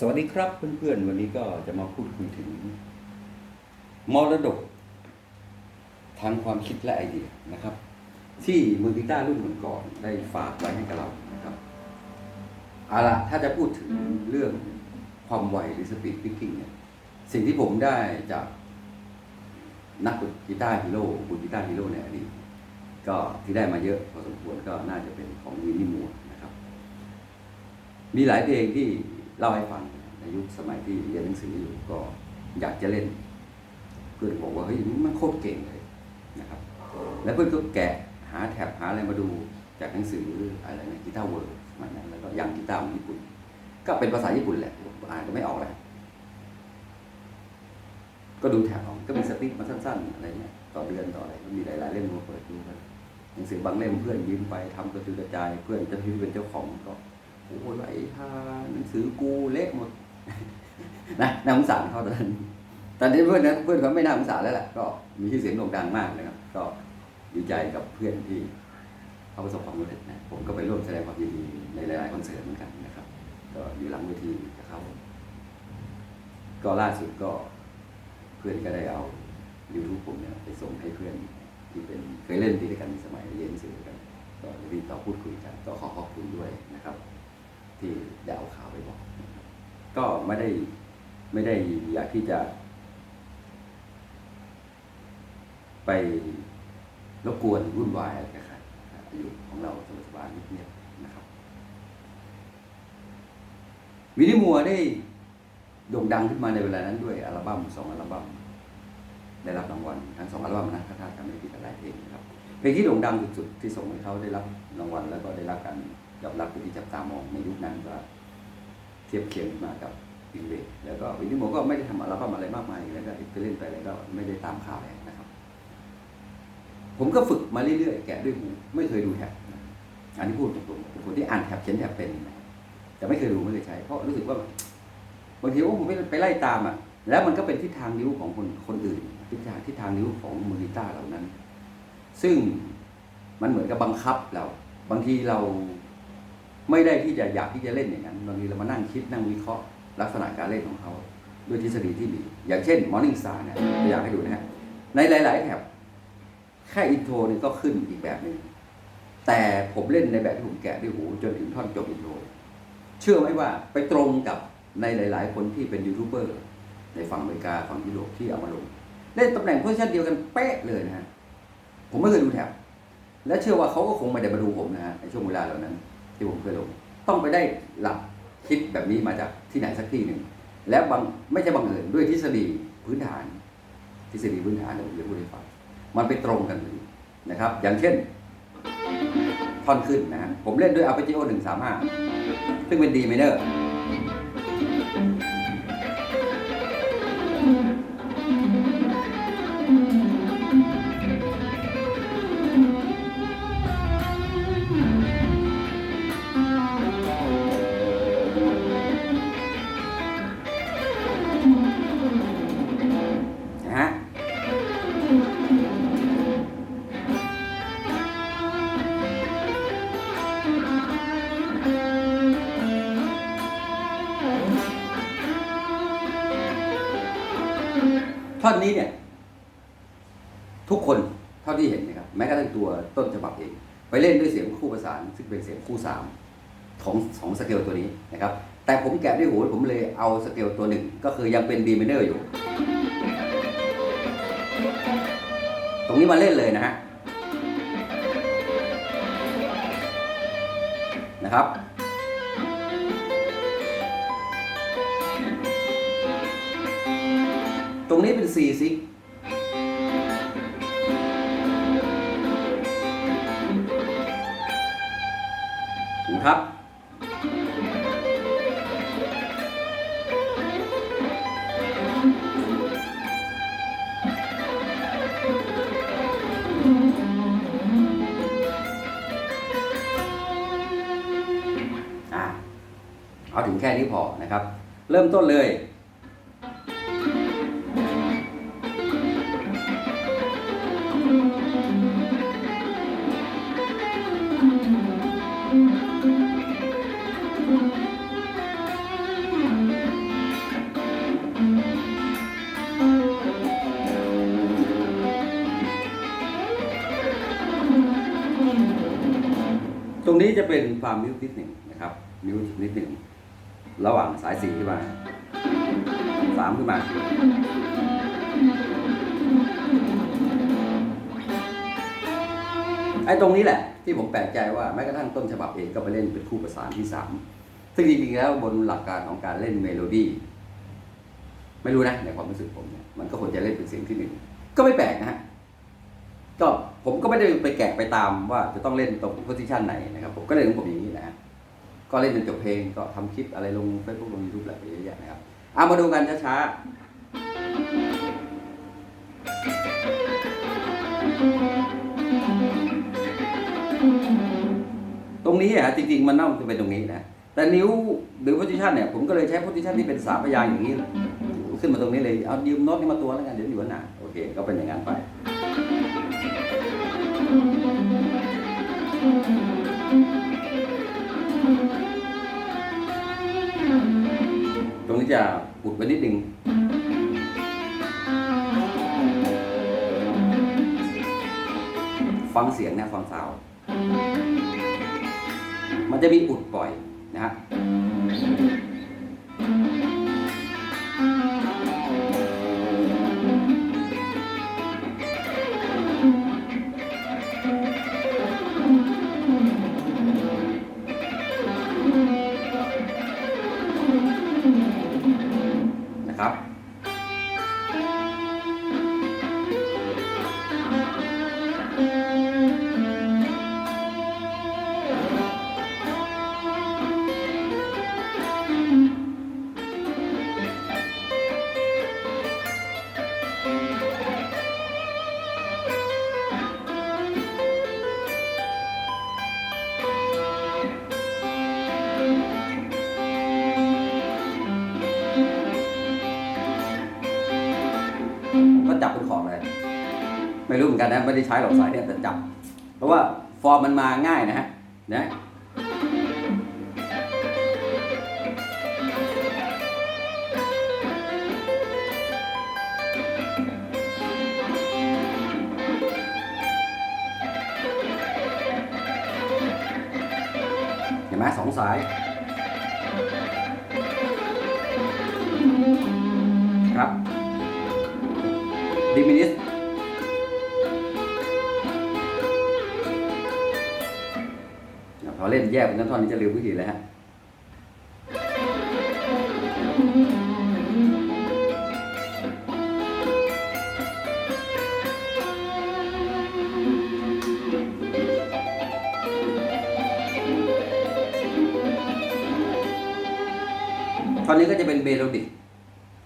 สวัสดีครับเพื่อนๆ วันนี้ก็จะมาพูดคุยถึงมรดก ทางความคิดและไอเดียนะครับ ที่มือกีตาร์รุ่นก่อนๆได้ฝากไว้ให้กับเรานะครับเอาละถ้าจะพูดถึงเรื่องความไวหรือสปีดพิกกิ้งเนี่ยสิ่งที่ผมได้จากนักกีตาร์ฮีโร่บุญกีตาร์ฮีโร่ในอดีตก็ที่ได้มาเยอะพอสมควรก็น่าจะเป็นของวินนี่มัวนะครับ มีหลายเพลงที่ เล่าให้ฟังในยุคสมัยที่เรียนหนังสืออยู่ก็อยากจะเล่น เพื่อนบอกว่าเฮ้ยมันโคตรเก่งเลยนะครับ แล้วเพื่อนก็แกะหาแถบหาอะไรมาดูจากหนังสืออะไรนะกีตาร์เวิร์ดสมัยนั้นแล้วก็ยังกีตาร์ของญี่ปุ่น ก็เป็นภาษาญี่ปุ่นแหละอ่านก็ไม่ออกแหละก็ดูแถบของก็มีสติ๊กมาสั้น ๆ อะไรเงี้ยต่อเดือนต่ออะไรก็มีหลายๆเล่มมาเปิดดูกันหนังสือบางเล่มเพื่อนยืมไปทำกระจุยกระจายเพื่อนจะที่เป็นเจ้าของก็ โอ้ยไอ้ท่าหนังสือกูเละหมดนะน่าสงสารเขาตอนนั้นตอนนี้เพื่อนนะเพื่อนเขาไม่น่าสงสารแล้วแหละก็มีชื่อเสียงโด่งดังมากนะครับ ก็ดีใจกับเพื่อนที่เขาประสบความสำเร็จนะผมก็ไปร่วมแสดงความยินดีในหลาย ๆ คอนเสิร์ตเหมือนกันนะครับ ก็อยู่หลังเวทีกับเขาก็ล่าสุดก็เพื่อนก็ได้เอา YouTube ผมเนี่ยไปส่งให้เพื่อนที่เป็นเคยเล่นตีด้วยกันสมัยเรียนหนังสือกันก็ติดต่อพูดคุยกันก็ขอขอบคุณด้วยนะครับ ที่ได้เอาข่าวไปบอก ก็ไม่ได้ไม่ได้อยากที่จะ ไปรบกวนวุ่นวายอะไรกันอยู่ของเราสบายๆเงียบๆนะครับ วินิมัวได้โด่งดังขึ้นมาในเวลานั้นด้วยอัลบั้มสองอัลบั้มได้รับรางวัลทั้งสองอัลบั้มนะถ้าจำไม่ผิดหลายเพลงนะครับเพลงที่โด่งดังสุดๆที่ส่งให้เขาได้รับรางวัลแล้วก็ได้รับการ ยอมรับเป็นที่จับตามองในยุคนั้นก็เทียบเคียงมากับอินเวดแล้วก็วินนี่โมก็ไม่ได้ทำอัลบั้มอะไรมากมายแล้วก็ไปเล่นไปอะไรก็ไม่ได้ตามข่าวอะไรนะครับ ผมก็ฝึกมาเรื่อยๆแกะด้วยหูไม่เคยดูแท็บอันนี้พูดตรงๆเป็นคนที่อ่านแท็บเขียนแท็บเป็นแต่ไม่เคยดูไม่เคยใช้ เพราะรู้สึกว่าบางทีว่าผมไปไล่ตามอะ แล้วมันก็เป็นทิศทางนิ้วของคนคนอื่นทิศทางทิศทางนิ้วของมือกีตาร์เหล่านั้น ซึ่งมันเหมือนกับบังคับเรา บางทีเรา ไม่ได้ที่จะอยากที่จะเล่นอย่างนั้นบางทีเรามานั่งคิดนั่งวิเคราะห์ลักษณะการเล่นของเขาด้วยทฤษฎีที่ดีอย่างเช่น Morning Star เนี่ยตัวอย่างให้ดูนะฮะในหลาย ๆแถบแค่อินโทรนี่ก็ขึ้นอีกแบบหนึ่งแต่ผมเล่นในแบบที่ผมแกะด้วยหูจนถึงท่อนจบอินโทรเชื่อไหมว่าไปตรงกับในหลาย ๆ คนที่เป็นยูทูบเบอร์ในฝั่งอเมริกาฝั่งยุโรปที่เอามาลงเล่นตำแหน่งโพซิชันเดียวกันเป๊ะเลยนะฮะผมไม่เคยดูแถบและเชื่อว่าเขาก็คงไม่ได้มาดูผมนะฮะในช่วงเวลาเหล่านั้น ที่ผมเคยลง ต้องไปได้หลักคิดแบบนี้มาจากที่ไหนสักที่หนึ่ง แล้วบางไม่ใช่บังเอิญด้วยทฤษฎีพื้นฐาน ทฤษฎีพื้นฐานเดี๋ยวผมจะพูดให้ฟังมันไปตรงกันเลยนะครับ อย่างเช่นท่อนขึ้นนะผมเล่นด้วยอาเปจิโอหนึ่งสามห้าซึ่งเป็นดีไมเนอร์ ท่อนนี้เนี่ย ทุกคนเท่าที่เห็นนะครับแม้กระทั่งตัวต้นฉบับเอง ไปเล่นด้วยเสียงคู่ประสาน ซึ่งเป็นเสียงคู่สามของของสเกลตัวนี้นะครับ แต่ผมแกะด้วยหูผมเลยเอาสเกลตัวหนึ่งก็คือยังเป็นดีมิเนอร์อยู่ ตรงนี้มาเล่นเลยนะฮะนะครับ ตรงนี้เป็น C ซิกนะครับอะเอาถึงแค่นี้พอนะครับ เริ่มต้นเลย ตรงนี้จะเป็นความมิวนิดหนึ่งนะครับ มิวนิดหนึ่ง ระหว่างสายสี่ขึ้นมาสามขึ้นมา ไอ้ตรงนี้แหละ ที่ผมแปลกใจว่าแม้กระทั่งต้นฉบับเองก็ไปเล่นเป็นคู่ประสานที่สามซึ่งจริงๆแล้วบนหลักการของการเล่นเมโลดี้ไม่รู้นะในความรู้สึกผมเนี่ยมันก็ควรจะเล่นเป็นเสียงที่หนึ่งก็ไม่แปลกนะฮะก็ ผมก็ไม่ได้ไปแกะไปตามว่าจะต้องเล่นตรงโพสิชันไหนนะครับ ผมก็เล่นของผมอย่างนี้นะก็เล่นจนจบเพลงก็ทำคลิปอะไรลงเฟซบุ๊กลงยูทูบอะไรไปเยอะแยะนะครับเอามาดูกันช้าๆ ตรงนี้อะจริงๆ มันน่าจะเป็นตรงนี้นะ แต่นิ้วหรือ position เนี่ยผมก็เลยใช้ position ที่เป็นสามพยางค์อย่างนี้ ขึ้นมาตรงนี้เลย เอายืมโน้ตนี้มาตัวแล้วกันเดี๋ยวอยู่าหน้าโอเค ก็เป็นอย่างนั้นไป ตรงนี้จะอุดไปนิดนึงฟังเสียงนะฟังซาว มันจะมีอุดปล่อย ไม่รู้เหมือนกันนะไม่ได้ใช้หรอกสายเนี่ยแต่จับ เพราะว่าฟอร์มมันมาง่ายนะฮะนะเห็นไหมสองสายครับดิมินิส พอเล่นแยกเป็นท่อนๆนี้จะลืมวิธีเลยฮะท่อนนี้ก็จะเป็นเบโลดิก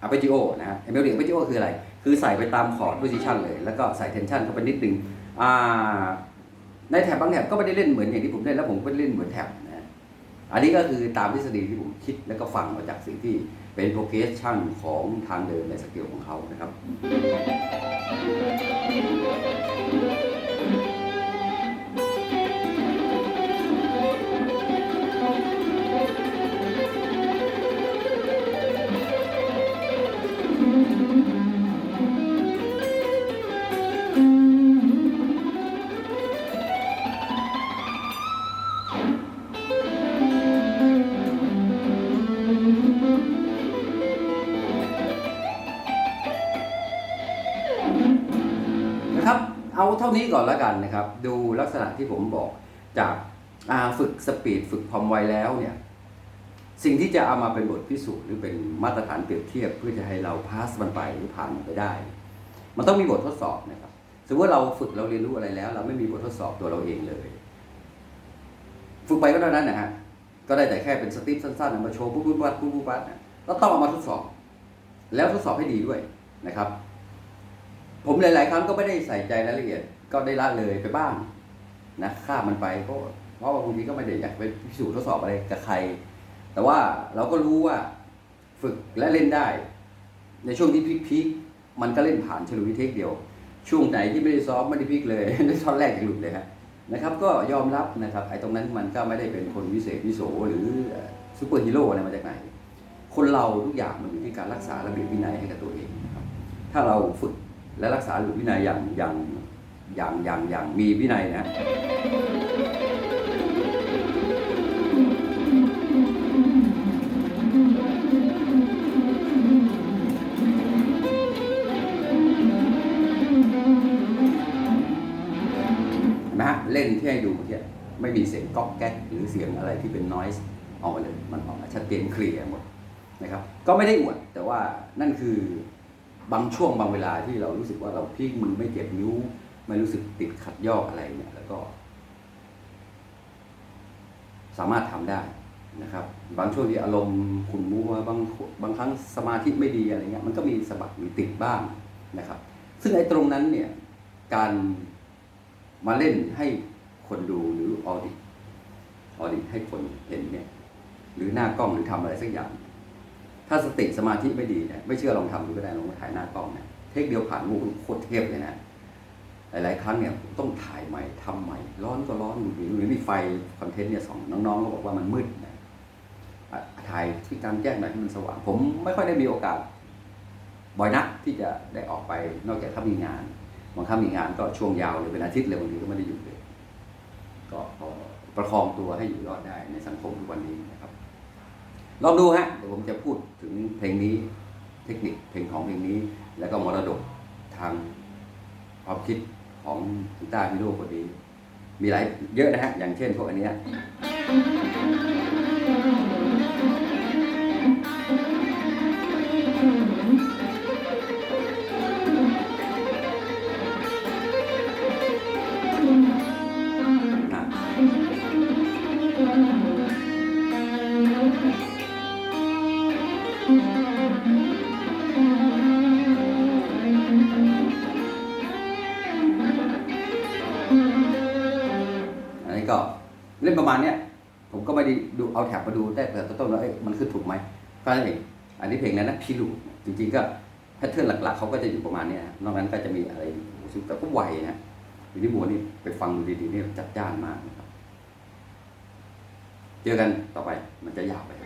อาร์เปจิโอนะฮะเบโลดิกอาร์เปจิโอคืออะไร คือใส่ไปตามคอร์ดโพซิชันเลย แล้วก็ใส่เทนชันเข้าไปนิดนึงอ่า ในแถบบางแถบก็ไม่ได้เล่นเหมือนอย่างที่ผมเล่นแล้วผมก็เล่นเหมือนแถบนะฮะอันนี้ก็คือตามทฤษฎีที่ผมคิดแล้วก็ฟังมาจากสิ่งที่เป็นโปรเกรสชั่นของทางเดินในสเกลของเขานะครับนะครับ นี้ก่อนแล้วกันนะครับ ดูลักษณะที่ผมบอกจากฝึกสปีดฝึกความไวแล้วเนี่ยสิ่งที่จะเอามาเป็นบทพิสูจน์หรือเป็นมาตรฐานเปรียบเทียบ เพื่อจะให้เราพาสมันไปหรือผ่านมันไปได้ มันต้องมีบททดสอบนะครับสมมติว่าเราฝึกเราเรียนรู้อะไรแล้ว เราไม่มีบททดสอบตัวเราเองเลย ฝึกไปก็เท่านั้นนะฮะก็ได้แต่แค่เป็นสติปสั้นๆมาโชว์ปุ๊บปุ๊บปั๊บปุ๊บปุ๊บปั๊บก็ต้องเอามาทดสอบ แล้วทดสอบให้ดีด้วยนะครับ ผมหลาย ๆ ครั้งก็ไม่ได้ใส่ใจรายละเอียด ก็ได้ละเลยไปบ้างนะข้ามมันไปเพราะเพราะบางทีก็ไม่ได้อยากไปพิสูจน์ทดสอบอะไรกับใคร แต่ว่าเราก็รู้ว่าฝึกและเล่นได้ ในช่วงที่พีคๆมันก็เล่นผ่านฉลุยเทคเดียว ช่วงไหนที่ไม่ได้ซ้อมไม่ได้พีคเลยในท่อนแรกยังหลุดเลยฮะนะครับ ก็ยอมรับนะครับไอ้ตรงนั้นมันก็ไม่ได้เป็นคนวิเศษวิโสหรือซูเปอร์ฮีโร่อะไรมาจากไหน คนเราทุกอย่างมันอยู่ที่การรักษาระเบียบวินัยให้กับตัวเองนะครับถ้าเราฝึกและรักษาระเบียบวินัยอย่างอย่าง อย่างอย่างอย่างมีวินัยนะนะฮะเล่นที่ให้ดูเนี่ยไม่มีเสียงก๊อกแก๊กหรือเสียงอะไรที่เป็นนอสออกมาเลยมันออกมาชัดเจนเคลียร์หมดนะครับก็ไม่ได้อวดแต่ว่านั่นคือบางช่วงบางเวลาที่เรารู้สึกว่าเราพลิกมือไม่เจ็บนิ้ว ไม่รู้สึกติดขัดยอกอะไรเนี่ย แล้วก็ สามารถทำได้นะครับ บางช่วงที่อารมณ์ขุ่นมัวบางบางครั้งสมาธิไม่ดีอะไรเงี้ยมันก็มีสะบัดมีติดบ้างนะครับ ซึ่งไอ้ตรงนั้นเนี่ย การมาเล่นให้คนดูหรือออดิออดิให้คนเห็นเนี่ย หรือหน้ากล้องหรือทำอะไรสักอย่าง ถ้าสติสมาธิไม่ดีเนี่ยไม่เชื่อลองทำดูก็ได้ลองมาถ่ายหน้ากล้องเนี่ยเทคเดียวผ่านงูโคตรเทพเลยนะ หลาย ๆ ครั้งเนี่ยต้องถ่ายใหม่ทำใหม่ ร้อนก็ร้อนหรือหรือมีไฟคอนเทนต์เนี่ยสองน้องๆก็บอกว่ามันมืดนะถ่ายที่การแจ้งหน่อยให้มันสว่าง ผมไม่ค่อยได้มีโอกาส บ่อยนักที่จะได้ออกไปนอกจากถ้ามีงานบางครั้งมีงานก็ช่วงยาวเลยเป็นอาทิตย์เลยบางทีก็ไม่ได้อยู่เลยก็พอประคองตัวให้อยู่รอดได้ในสังคมทุกวันนี้นะครับลองดูฮะเดี๋ยวผมจะพูดถึงเพลงนี้เทคนิคเพลงของเพลงนี้ แล้วก็มรดกทางความคิด ของกีตาร์ฮีโร่คนนี้ มีหลายเยอะนะฮะ อย่างเช่นพวกอันเนี้ย เอาแถบมาดูได้แต่ต้นๆว่าเอ้ยมันขึ้นถูกไหมก็นั่นเองอันนี้เพลงนั้นนะพิลูจริงๆก็แพทเทิร์นหลักๆเขาก็จะอยู่ประมาณนี้นะนอกนั้นก็จะมีอะไรซึ่งแต่ก็ไวนะวินิมัวนี่ไปฟังดูดีๆนี่จัดจ้านมากนะครับเจอกันต่อไปมันจะยาวไป